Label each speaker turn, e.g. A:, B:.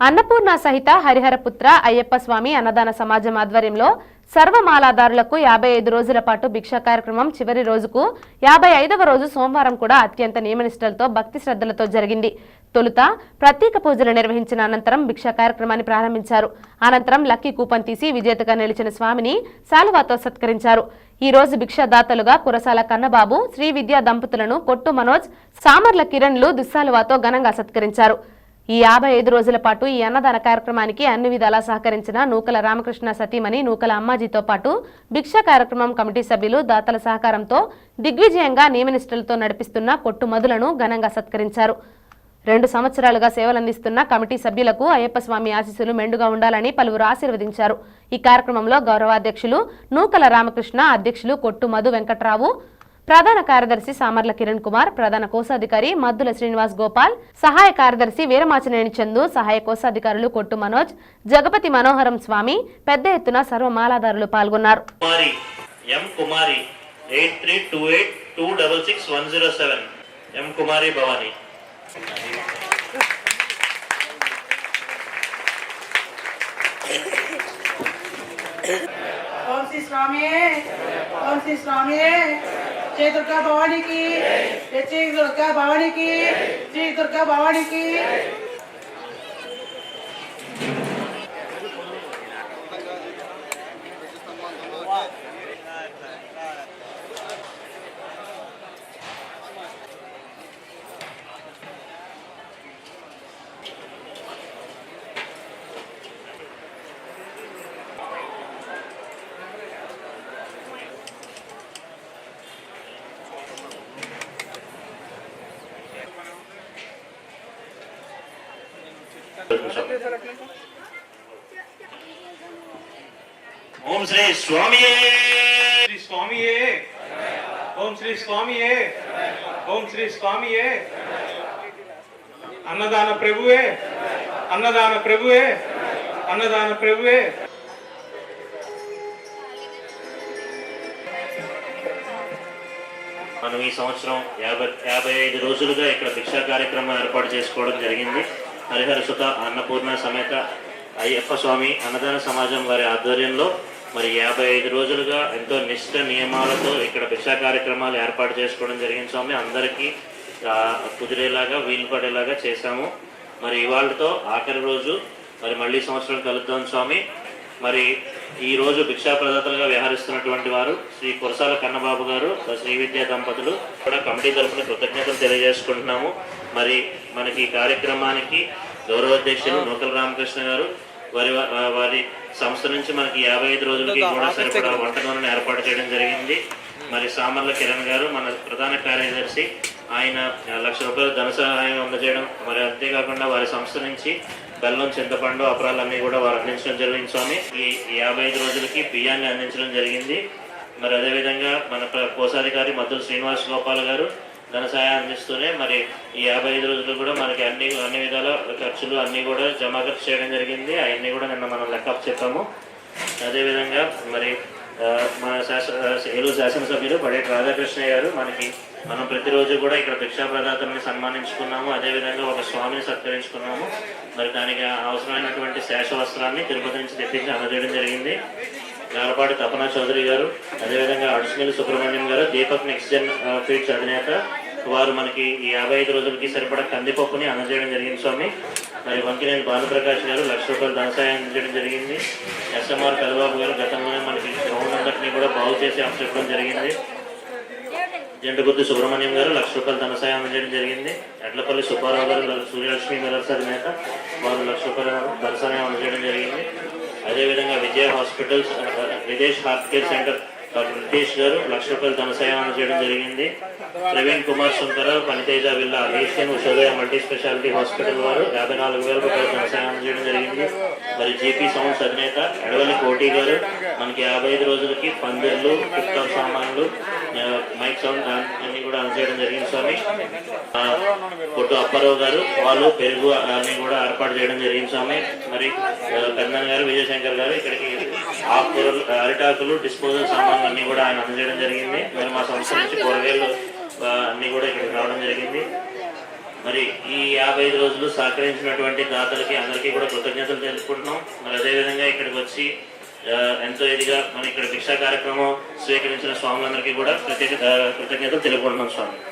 A: అన్నపూర్ణ సహిత హరిహరపుత్ర అయ్యప్ప స్వామి అన్నదాన సమాజం ఆధ్వర్యంలో సర్వమాలాదారులకు యాభై ఐదు రోజుల పాటు భిక్షా కార్యక్రమం చివరి రోజుకు యాభై ఐదవ రోజు సోమవారం కూడా అత్యంత నియమనిష్టలతో భక్తి శ్రద్ధలతో జరిగింది. తొలుత ప్రత్యేక పూజలు నిర్వహించిన అనంతరం భిక్షా కార్యక్రమాన్ని ప్రారంభించారు. అనంతరం లక్కీ కూపన్ తీసి విజేతగా నిలిచిన స్వామిని శాలువాతో సత్కరించారు. ఈ రోజు భిక్షాదాతలుగా కురసాల కన్నబాబు శ్రీ విద్యా దంపతులను కొట్టు మనోజ్ సామర్ల కిరణ్లు దుస్సాలువాతో ఘనంగా సత్కరించారు. ఈ యాభై ఐదు రోజుల పాటు ఈ అన్నదాన కార్యక్రమానికి అన్ని విధాలా సహకరించిన నూకల రామకృష్ణ సతీమణి నూకల అమ్మాజీతో పాటు భిక్షా కార్యక్రమం కమిటీ సభ్యులు దాతల సహకారంతో దిగ్విజయంగా నియమనిష్టలతో నడిపిస్తున్న కొట్టు మధులను ఘనంగా సత్కరించారు. రెండు సంవత్సరాలుగా సేవలందిస్తున్న కమిటీ సభ్యులకు అయ్యప్ప స్వామి ఆశీస్సులు మెండుగా ఉండాలని పలువురు ఆశీర్వదించారు. ఈ కార్యక్రమంలో గౌరవాధ్యక్షులు నూకల రామకృష్ణ అధ్యక్షులు కొట్టు మధు వెంకట్రావు ప్రధాన కార్యదర్శి సామర్ల కిరణ్ కుమార్ ప్రధాన కోశాధికారి మద్దుల శ్రీనివాస్ గోపాల్ సహాయ కార్యదర్శి వీరమాచినేని చందు సహాయ కోశాధికారులు కొట్టు మనోజ్ జగపతి మనోహరం స్వామి పెద్ద ఎత్తున సర్వమాలాదారులు పాల్గొన్నారు.
B: Kumari M Kumari eight three two eight two double six one zero seven. M Kumari Bhavani.
C: ఓం శ్రీ స్వామి ఓం శ్రీ స్వామి जय दुर्गा भवानी की। जय दुर्गा भवानी की। जय दुर्गा भवानी की।
B: ఓం శ్రీ
D: శ్రీ స్వామియే. ఓం శ్రీ స్వామియే. ఓం శ్రీ స్వామియే. అన్నదాన ప్రభువే. అన్నదాన ప్రభువే. అన్నదాన ప్రభువే.
B: మనం ఈ సంవత్సరం యాభై యాభై ఐదు రోజులుగా ఇక్కడ భిక్షా కార్యక్రమం ఏర్పాటు చేసుకోవడం జరిగింది. హరిహర సుత అన్నపూర్ణ సమేత అయ్యప్ప స్వామి అన్నదాన సమాజం వారి ఆధ్వర్యంలో మరి యాభై ఐదు రోజులుగా ఎంతో నిష్ట నియమాలతో ఇక్కడ భిక్షా కార్యక్రమాలు ఏర్పాటు చేసుకోవడం జరిగింది స్వామి. అందరికీ కుదిరేలాగా వీలు పడేలాగా చేశాము. మరి ఇవాళతో ఆఖరి రోజు మరి మళ్ళీ సంవత్సరం కలుద్దాం స్వామి. మరి ఈ రోజు భిక్షా ప్రదాతలుగా వ్యవహరిస్తున్నటువంటి వారు శ్రీ కురసాల కన్నబాబు గారు శ్రీ విద్యా దంపతులు కూడా కమిటీ తరఫున కృతజ్ఞతలు తెలియజేసుకుంటున్నాము. మరి మనకి ఈ కార్యక్రమానికి గౌరవాధ్యక్షులు నూకల రామకృష్ణ గారు వారి వారి సంస్థ నుంచి మనకి యాభై ఐదు రోజులకి కూడా సరిపడా వంటకాలను ఏర్పాటు చేయడం జరిగింది. మరి సామర్ల కిరణ్ గారు మన ప్రధాన కార్యదర్శి ఆయన లక్ష రూపాయలు ధన సహాయం అందజేయడం మరి అంతేకాకుండా వారి సంస్థ నుంచి బెల్లం చింతపండు అపరాలన్నీ కూడా వారు అందించడం జరిగింది స్వామి. ఈ యాభై ఐదు రోజులకి బియ్యాన్ని అందించడం జరిగింది. మరి అదేవిధంగా మన కోశాధికారి మద్దుల శ్రీనివాస్ గోపాల్ గారు ధన సహాయం అందిస్తూనే మరి ఈ యాభై ఐదు రోజులు కూడా మనకి అన్ని అన్ని విధాల ఖర్చులు అన్నీ కూడా జమా ఖర్చు చేయడం జరిగింది. అవన్నీ కూడా నిన్న మనం లెక్కప్ చెప్పాము. అదేవిధంగా మరి మన శాసన ఏలూరు శాసనసభ్యులు పడేటి రాధాకృష్ణ గారు మనకి మనం ప్రతిరోజు కూడా ఇక్కడ భిక్షా ప్రదాతల్ని సన్మానించుకున్నాము. అదేవిధంగా ఒక స్వామిని సత్కరించుకున్నాము. మరి దానికి అవసరమైనటువంటి శేష వస్త్రాన్ని తిరుపతి నుంచి తెప్పించి అందజేయడం జరిగింది. గాలపాటి తపన చౌదరి గారు అదేవిధంగా అడిషనల్ సుబ్రహ్మణ్యం గారు దీపక్ నెక్స్ట్ జన్ ఫీడ్స్ అధినేత వారు మనకి ఈ యాభై ఐదు రోజులకి సరిపడా కందిపప్పుని అందజేయడం జరిగింది స్వామి. మరి వంకినేని భానుప్రకాష్ గారు లక్ష రూపాయలు ధనసాయం అందజేయడం జరిగింది. ఎస్ఎంఆర్ కలబాబు గారు గతంలోనే మనకి గ్రౌండ్ అంతటినీ కూడా బాగు చేసి అప్పచెప్పడం జరిగింది. జంటగుర్తి సుబ్రహ్మణ్యం గారు లక్ష రూపాయలు ధన సాయం అందజేయడం జరిగింది. ఎడ్లపల్లి సుబ్బారావు గారు సూర్యలక్ష్మి మిలర్స్ అధినేత వారు లక్ష రూపాయల ధన సాయం అందజేయడం జరిగింది. అదేవిధంగా Vijaya hospitals Videsh heart care centre doctor Ritesh గారు లక్ష రూపాయలు ధన సాయం అందజేయడం జరిగింది. Praveen Kumar Sunkara Phanitheja villa Asian Ushodaya multi speciality hospital వారు యాభై నాలుగు వేల రూపాయలు ధన సాయం అందజేయడం జరిగింది. మరి జేపీ సౌండ్స్ అధినేత ఎడవల్లి కోటి గారు మనకి యాభై ఐదు రోజులకి పందిర్లు టిప్టాప్ సామాన్లు మైక్ సౌండ్ అన్ని కూడా అందజేయడం జరిగింది స్వామి. పొట్టు కొట్టు అప్పారావు గారు పాలు పెరుగు అన్ని కూడా ఏర్పాటు చేయడం జరిగింది స్వామి. మరి ఆ, గారు విజయశంకర్ గారు ఇక్కడికి ఆకుకూరలు అరిటాకులు డిస్పోజల్ సామాన్లు అన్ని కూడా ఆయన అందజేయడం జరిగింది. మరి మా సంస్థ నుంచి కూరగాయలు అన్ని కూడా ఇక్కడికి రావడం జరిగింది. మరి ఈ యాభై ఐదు రోజులు సహకరించినటువంటి దాతలకి అందరికీ కూడా కృతజ్ఞతలు తెలుపుకుంటున్నాం. మరి అదేవిధంగా ఇక్కడికి వచ్చి ఎంతో ఇదిగా మన ఇక్కడ భిక్షా కార్యక్రమం స్వీకరించిన స్వాములందరికీ కూడా ప్రత్యేక కృతజ్ఞతలు తెలుపుకుంటున్నాం స్వామి.